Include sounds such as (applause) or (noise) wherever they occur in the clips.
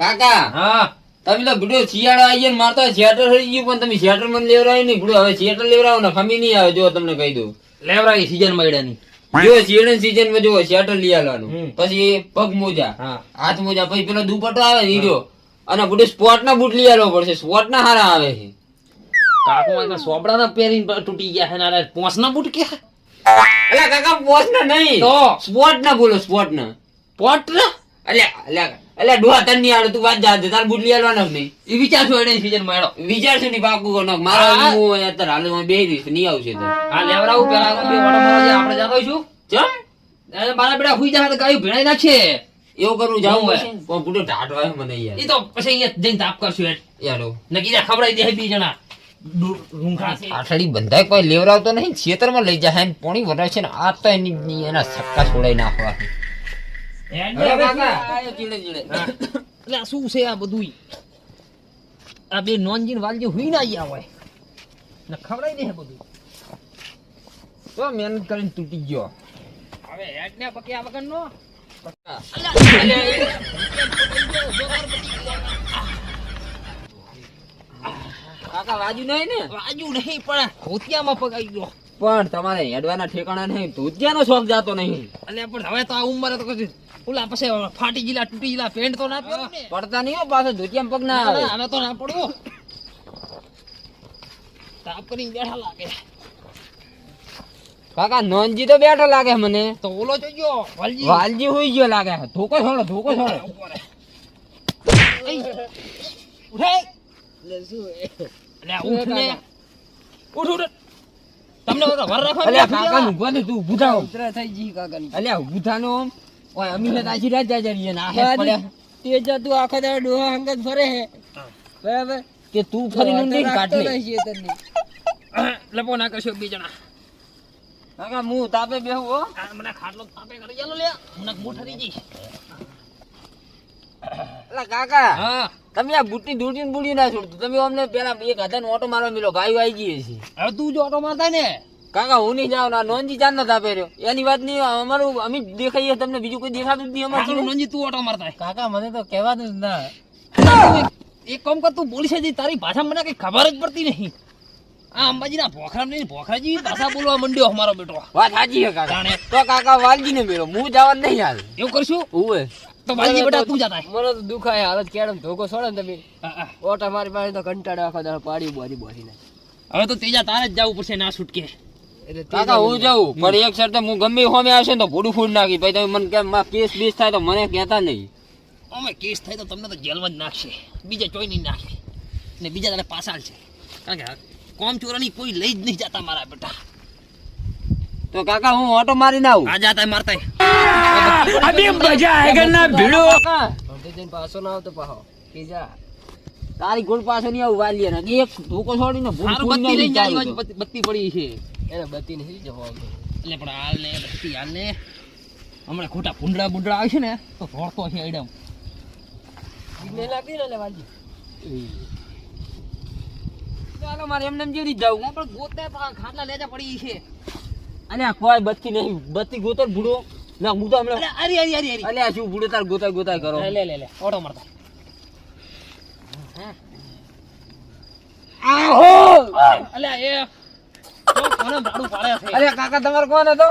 કાકા હા. તમે તો ભીડો શિયાળો આવીએ ને મારતો થિયેટર થઈ ગયું પણ તમે થિયેટર મને લેવડાવી નહીં. ભીડો હવે થિયેટર લેવડાવો ને ખમી નહીં આવે જો તમને કહી દઉં. લેવરાઈ સીઝન મળ્યાની. જો શિયાળાની season માં જો શેટર લઈ આવવાનું. પછી પગ મોજા. હાથ મોજા. પછી પેલો દુપટ્ટો આવે ને જો અને બધું સ્પોર્ટ ના બૂટ લઈ આવવો પડશે. સ્પોર્ટ ના હારા આવે છે. કાકુ આ સોબડાના પહેરીને તૂટી ગયા છે ને પોસ ના બૂટ કે અલ્યા કાકા પોસ ના નહીં. તો? સ્પોર્ટ ના બોલો સ્પોર્ટ ના. પોટ ને? અલ્યા અલ્યા અલ્યા ડોહા તન નહીં આવડે તું વાત જા તાર બૂટ લઈ આવવાના નહીં? એ વિચારશો એને સીઝન મળ્યો વિચારશું નહીં પાકું કરો નાખ. મારા હું. અત્યારે હાલ બેહી રહીશ નહીં આવશે તો. હા લેવરાવું પેલા બે ઓટો મારો આપણે જાતા ચમ? મારા બેટા હુઈ જાય ગાયું ભેણાઈ નાખે એવું કરવું જાવું હોય. પણ પૂરો ઢાઢ હોય મને યાર એ તો પછી અહીંયા જઈને તાપ કરશું એટ યારો નકી જા ખવડાવી દે બી જણા. છે. આઠડી બંધાય કોઈ લેવરાવતો નહીં ખેતરમાં લઈ જાય ને પોણી વધારે છે ને આ તો એની એના સક્કા છોડાઈ નાખવા શું? છે આ બધું આ બે નોનજીન વાલજી હુઈ ના ગયા હોય. ને ખવડાવી દે બધું. તો મહેનત કરીને તૂટી ગયો. હવે હેડ ને પક્યા વગર નો કાકા વાજુ નહીં ને? વાજુ નહીં પણ ખોતિયામાં પગાઈ ગયો. પણ તમારે હેડવાના ઠેકાણા નહીં ધોતિયાનો શોખ જાતો નહીં. અને પણ હવે તો આ ઉંમરે તો કશું ઓલા પછી ફાટી ગયેલા તૂટી ગયેલા પેન્ટ તો ના પહેરું પડતા નહીં પાછો ધોતિયામાં પગ ના આવે. હવે તો ના પડ્યો તાપ કરીને બેઠા લાગે. કાકા નોનજી તો બેઠો લાગે મને. તો ઓલો જોજો વાલજી. વાલજી હોઈ ગયો લાગે. ધોકો છોડો ધોકો છોડો. ઉઠે. ઉઠ ને. ઉઠ ઉઠ. તમને વર રાખો અલ્યા કાકા નું ગોને તું ઊભું થાવ થઈ જી કાકા અલ્યા ઊભું ઓય અમી તાજી રાત જાય જરીએ ને આ પડ્યા. તે આખો દાડો ડોહા હંગત ફરે હે. બરાબર? કે તું ફરી ઊંડી કાઢ લે લપો ના કરશો બે જણા કાકા હું તાપે બેહું હો. મને ખાટલો તાપે કરી ચાલો લે. મને મોઠા થઈ કાકા હા. તમે આ બુટ્ટી દૂરથી બુડી ના છોડતો. તમે અમને પેલા એક હાથે ઓટો મારવા મિલો ગાયો આવી ગઈ છે હવે તું જ ઓટો મારતા ને? કાકા હું નહીં જાઉં નોનજી ચાંદ નતા પહેર્યો. એની વાત નહીં અમારું અમે દેખાઈએ તમને બીજું કોઈ દેખાતું જ નહીં અમારે નોનજી તું ઓટો મારતા. કાકા મને તો કહેવાતું જ ના. એક કામ કર તું બોલી છે તારી ભાષા મને કઈ ખબર જ પડતી નહીં. આ અંબાજીના ભોખરા નહીં ભોખરાજી ભાષા બોલવા મંડ્યો અમારો બેટો. વાત સાચી છે કાકા. તો કાકા વાલજી ને મેળો હું જવા નહીં હાલ. એવું કરશું? ઉવે તો વાલજી બેટા તું જાતા મને તો દુખાય હાલત કેડમ ધોકો છોડે ને તમે. ઓટા મારી પાસે તો કંટાળે આખો દાડો પાડી બોરી બોરીને હવે તો તેજા તારે જ જવું પડશે ના છૂટકે. કાકા હું જાઉં પણ એક શરતે હું ગમે હોમે આવશે ને તો ભૂડું ફૂડ નાખી. પછી તમે મને કેમ કેસ બેસ થાય તો મને કહેતા નહીં. અમે કેસ થાય તો તમને તો જેલમાં જ નાખશે. બીજા ચોઈ નહીં નાખે. ને બીજા તારે પાસાલ છે. કારણ કે કોમ ચોરાની કોઈ લઈ જ નહીં જતા મારા બેટા. તો કાકા હું ઓટો મારી ના આવું આ જાતા મારતા કાકા ભણતો જઈને પાછો ના આવતો પાહો. કીજા તારી ગોળ પાછો નહીં આવું વાલીએ ને. એક ધોકો છોડીને ભૂલ બત્તી લઈને જાય તો. બત્તી- પડી છે. એને બત્તી નથી જવા એટલે પણ હાલ ને બત્તી હાલ ને. હમણાં ખોટા ભૂંડડા બુંડડા આવશે ને તો ભોળતો છે એડમ બીજને લાગી ને વાલી ચાલો મારે એમને એમ જેવી જાવું. હું પણ ગોતે ખાટલા લેજા પડી છે. અને આ કોઈ બત્તી નહીં. બત્તી ગોતર ભૂડો. ના હું તો હમણાં અરે અરે અરી અરે આ શું ભૂડો તાર ગોતા ગોતા કરો. લે લે લે ઓટો મારતા. અલ્યા એ અરે કાકા તમારે કોણ હતો?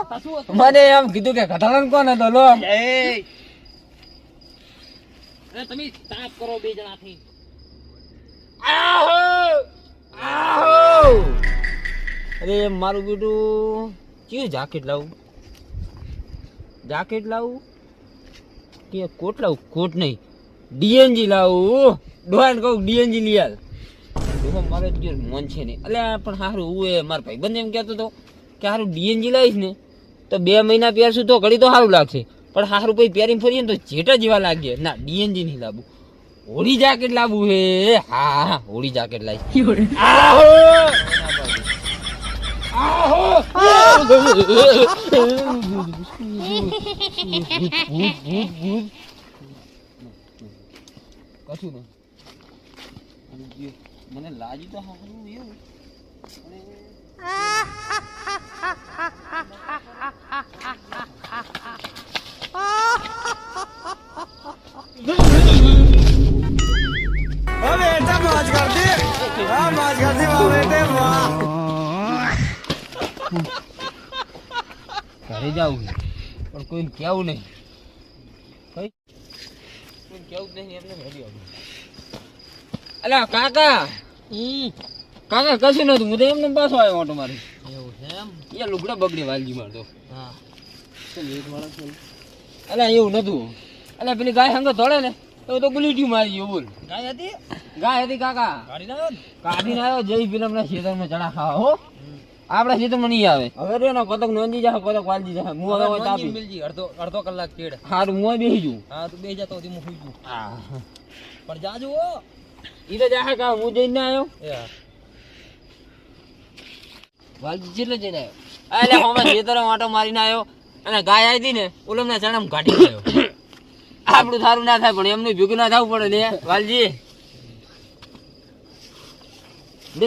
મને એમ કીધું કે ઘટાડન કોણ હતો લો એ. અરે તમે તાપ કરો બે જણાથી. અરે મારું બેટું કયું જાકેટ લાવું? જાકેટ લાવું? કે કોટ લાવું? કોટ નહીં. ડીએનજી લાવું. ડોહાને કહું ડીએનજી લઈ આલ. ડોહો મારે જો મન છે નહીં. અલ્યા પણ સારું હું એ મારા ભાઈબંધ એમ કહેતો હતો કે સારું ડીએનજી લાવીશ ને તો બે મહિના પહેરશું તો ઘડી તો સારું લાગશે. પણ સારું પછી પહેરીને ફરીએ ને તો જેટા જેવા લાગે. ના ડીએનજી નહીં લાવવું હોળી જાકેટ લાવવું હે. હા હા હોળી જાકેટ લાવીશ. આહો! કશું નહીં. મને લાજી તો સાંભળવું એવું. હવે મોજ કરતી હા મોજ કરતી વાહ બેટે વાહ. જાવું છે. પણ કોઈને કેવું નહીં. કઈ? કોઈને કેવું જ નહીં એમને ઘરે આવું અલા કાકા! કાકા કશું નતું હું તો એમને પાછો આવ્યો ઓટો મારી. એવું છે એમ? એ લુગડા બગડી વાલજી મારતો. હા. અલ્યા એવું નતું અલ્યા પેલી ગાય હંગો દોડે ને તો તો ગુલીટી મારી ગયો બોલ. ગાય હતી? ગાય હતી કાકા. કાઢી ના? આવ્યો કાઢીને આવ્યો જય ફિલ્મ ના ખેતરમાં ચડા ખાવા હો. આપણા ખેતરમાં મને આવે. હવે રે કતક નોંધી જા કોતક વાલજી જા હું હવે તાપી મિલજી અડધો અડધો કલાક કેડ. હારું હું બેહી જઉં. હા તું બે જતો હતી હું સુઈ ગયું હા. પણ જાજુ ઓ ઈ તો જાહે કા હું જઈને આવ્યો? વાલજી જેટલે જઈને આવ્યો. એટલે હોમાં ખેતરમાં માટો મારીને આવ્યો. અને ગાય આવી હતી ને ઓલમના ચણામાં કાઢી ગયો. (coughs) આપણું સારું ના થાય પણ એમનું ભેગું ના થવું પડે ને વાલજી. (coughs)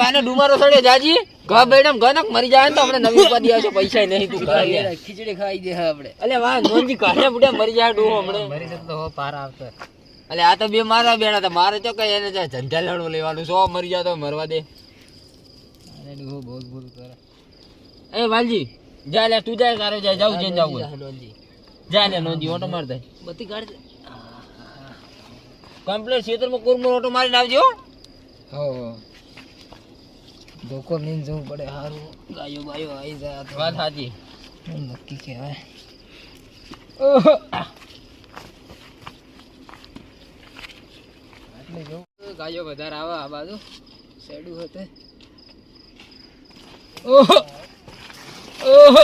બાને ડુમારો જાજી? ઘા બેડમ ગનક મરી જાય તો આપણે નવી ઉપાધિ આવશે પૈસા નહીં તું ખીચડી ખાઈ દે આપણે. અલે વાહ કાઢે બુડે મરી જાય ડોહો હમણે. મરી જતો હો પાર આવતો અલે આ તો બે મારા બેડા હતા મારે તો કઈ એને ધંધા લડવો લેવાનું સો મરી જાય તો મરવા દે. બોલ બોલ કરે. એ વાલજી જા લે તું જાય તારે જાય જાવ જઈને જાવ જા ને નોંધી ઓટો માર દે. બધી ગાડી કમ્પ્લીટ ખેતરમાં કુરમુર ઓટો મારીને આવજો હો. હો ધોકો લઈને જવું પડે સારું ગાયો બાયો આવી જાય વાત સાચી. નક્કી કહેવાય? ગાયો વધારે આવે આ બાજુ. સેડું હતે ઓહો. ઓહો.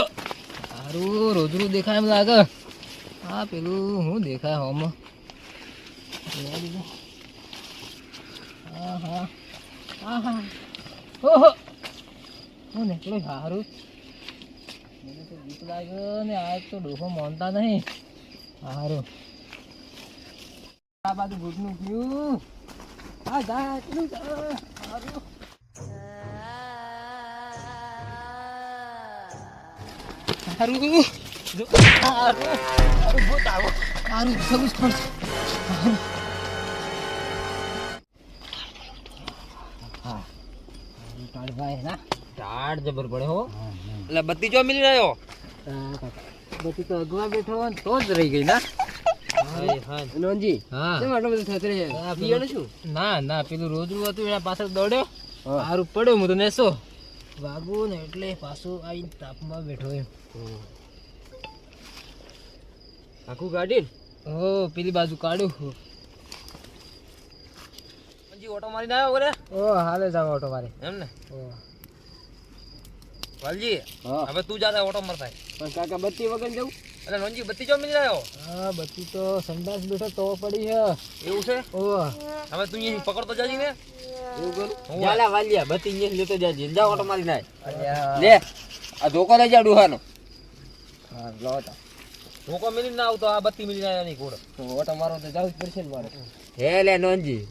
સારું રોજરું દેખાય એમ લાગે. હા, પેલું હું દેખાય હોમાં. હા હા. હા ઓહો. હું નીકળ્યો સારું મને તો બીક લાગ્યો ને આ તો ડોહો માનતા નહીં. સારું આ બાજુ ઘૂંટનું પીવું આ જા સારું સારું સારું સગું જ પડશે હા ટાળભાઈ ના ટાળ જબર પડે હો એટલે બત્તી જો મિલી રહ્યો? બધી તો અગવા બેઠો તો જ રહી ગઈ ના નોંજી હા. કેમ આટલો બધો થતરે શું? ના ના પેલું રોજનું હતું એના પાછળ દોડ્યો. સારું પડ્યો હું તો નેસો. વાગુ ને એટલે પાછું આવીને તાપમાં બેઠો એમ. આખું ગાડી ઓ પેલી બાજુ કાઢ્યું હજી ઓટો મારીને આવ્યો બોલે ઓ હાલે જાવ ઓટો મારી. એમ ને? ઓ વાલજી હવે તું જાતા ઓટો મારતા પણ કાકા બત્તી વગર જવું? અરે નોંજી બત્તી જો મિલી રહ્યો હા બત્તી તો સંડાસ બેઠો તો પડી છે. એવું છે? ઓ હવે તું અહીં પકડતો જાજી ને? એવું કરું? જાલા વાલિયા બત્તી અહીં લેતો જાજી. જા ઓટો મારી નાય. લે આ ધોકો લઈ જા ડુહાનો. હા લો તા. ધોકો મિલી ના આવતો, આ બત્તી મિલી ના નહીં કોડ તો ઓટો મારો તો જવું જ પડશે ને મારે. હે લે નોંજી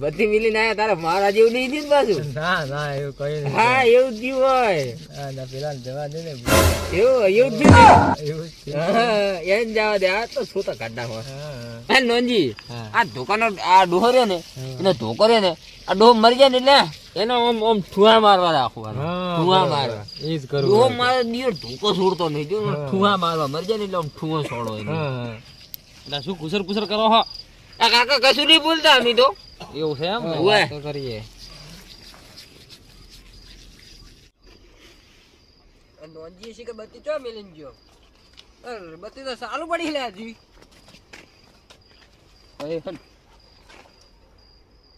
બધી મિલી ના તારે મારા જેવું નહીં દીધું પાછું? ના ના એવું કઈ નહીં. હા એવું જ હોય. હા ના પેલા જવા દે ને. એવું એવું જ એવું એમ જવા દે. આ તો શું તો કાઢ નાખો હે. નોનજી આ ધોકાનો આ ડોહો રે ને. એને ધોકો રે ને આ ડોહ મરી જાય ને એટલે એનો આમ આમ ઠુવા મારવા રાખવાનો. ઠુવા મારવા. એ જ કરું ડોહ મારે દિયો ધોકો છોડતો નહીં. જો. ઠુવા મારવા મરી જાય ને એટલે આમ ઠુવો છોડો એટલે શું કુસર કુસર કરો હો? આ કાકા કશું નહીં બોલતા અમે તો. એવું છે એમ તો કરીએ. નોંધીએ છીએ કે બત્તી ચો મેલીને ગયો? અરે બત્તી તો સારું પડી લે હજી.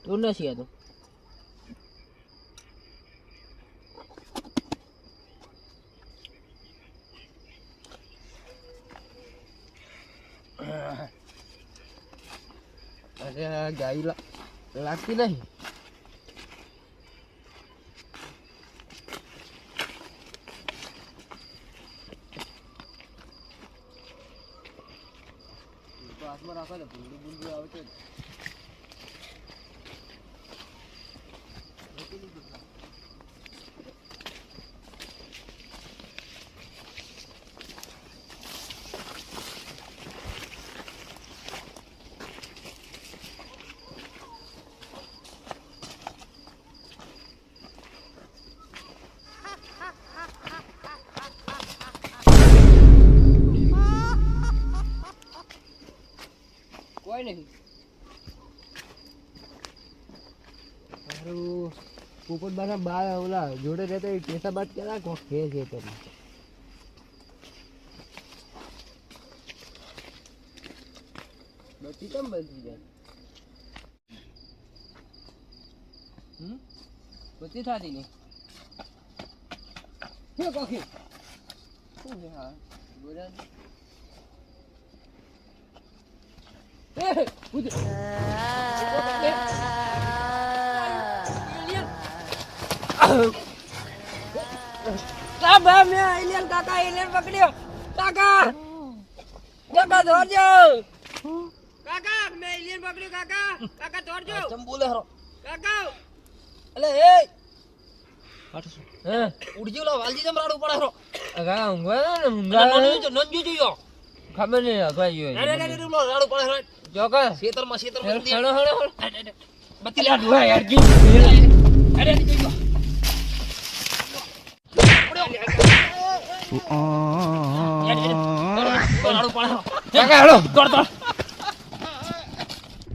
તું નથી આ તો. અરે આ ગાય લાગતી નહીં. હાથમાં રાખો ને ભૂંડું ભૂંડું આવે છે. નહીં. હારું પોપટબાના બા ઓલા જોડે રહેતા એ પેસા બાદ કેલા કોક કે છે તમે બધી કેમ બચી જાય? હમ? બધી થતી નહીં. હે કોકી શું છે હા બોલા એ ઉધર કાકા એલિયન પકડ્યો કાકા કાકા ધોરજો કાકા મેં એલિયન પકડ્યું કાકા કાકા ધોરજો ચમ બોલે હરો કાકા અલે એ હે ઉડજી ઓલા વાલજી જમરાડ રાડું પડે હરો કાકા ઊંઘવા જોયો ખબર નહીં અગવા ગયો અરે અરે અરે ઓલો પડે હરો ચોક્કસ ખેતરમાં ખેતરમાં હેડો જલ્દી. હેડો હેડો અરે, અરે, અરે. બત્તી લા ડોહા યાર જી અરે, અરે, જોઈ લો. અરે, અરે, પડે હરો. કાકા દોડ, દોડ.